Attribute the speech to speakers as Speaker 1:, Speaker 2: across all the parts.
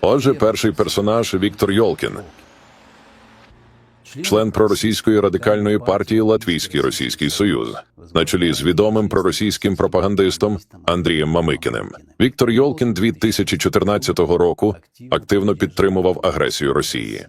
Speaker 1: Отже, перший персонаж Віктор Йолкін, член проросійської радикальної партії Латвійський Російський Союз, на чолі з відомим проросійським пропагандистом Андрієм Мамикіним. Віктор Йолкін 2014 року активно підтримував агресію Росії.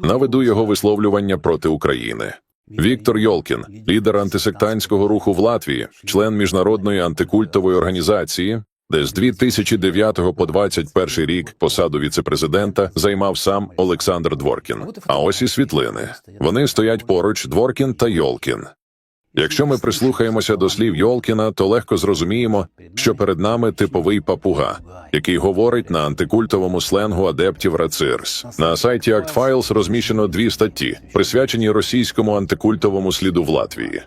Speaker 1: Наведу його висловлювання проти України. Віктор Йолкін, лідер антисектантського руху в Латвії, член міжнародної антикультової організації, де з 2009 по 2021 рік посаду віцепрезидента займав сам Олександр Дворкін. А ось і світлини. Вони стоять поруч Дворкін та Йолкін. Якщо ми прислухаємося до слів Йолкіна, то легко зрозуміємо, що перед нами типовий папуга, який говорить на антикультовому сленгу адептів Рацирс. На сайті Act Files розміщено дві статті, присвячені російському антикультовому сліду в Латвії.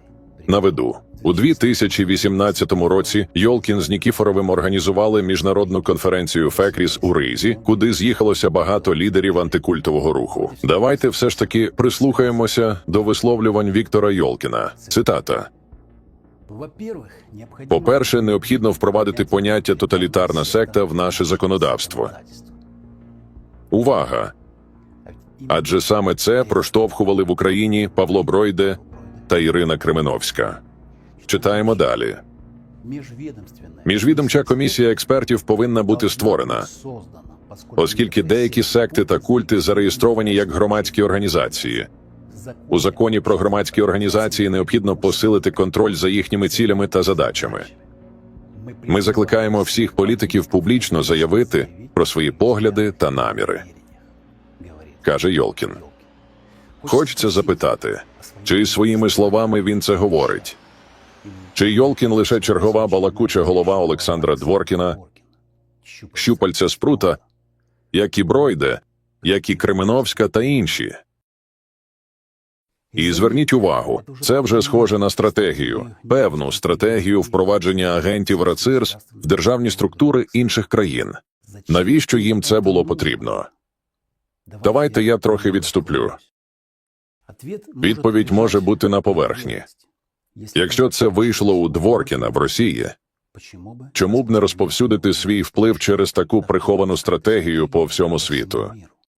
Speaker 1: Наведу. У 2018 році Йолкін з Нікіфоровим організували міжнародну конференцію Фекріс у Ризі, куди з'їхалося багато лідерів антикультового руху. Давайте все ж таки прислухаємося до висловлювань Віктора Йолкіна. Цитата: по-перше, необхідно впровадити поняття тоталітарна секта в наше законодавство. Увага! Адже саме це проштовхували в Україні Павло Бройде та Ірина Кременовська. Читаємо далі. Міжвідомча комісія експертів повинна бути створена, оскільки деякі секти та культи зареєстровані як громадські організації. У законі про громадські організації необхідно посилити контроль за їхніми цілями та задачами. Ми закликаємо всіх політиків публічно заявити про свої погляди та наміри, каже Йолкін. Хочеться запитати, чи своїми словами він це говорить? Чи Йолкін лише чергова балакуча голова Олександра Дворкіна, щупальця спрута, як і Бройде, як і Кременовська та інші? І зверніть увагу, це вже схоже на стратегію, певну стратегію впровадження агентів РАЦИРС в державні структури інших країн. Навіщо їм це було потрібно? Давайте я трохи відступлю. Відповідь може бути на поверхні. Якщо це вийшло у Дворкіна в Росії, чому б не розповсюдити свій вплив через таку приховану стратегію по всьому світу?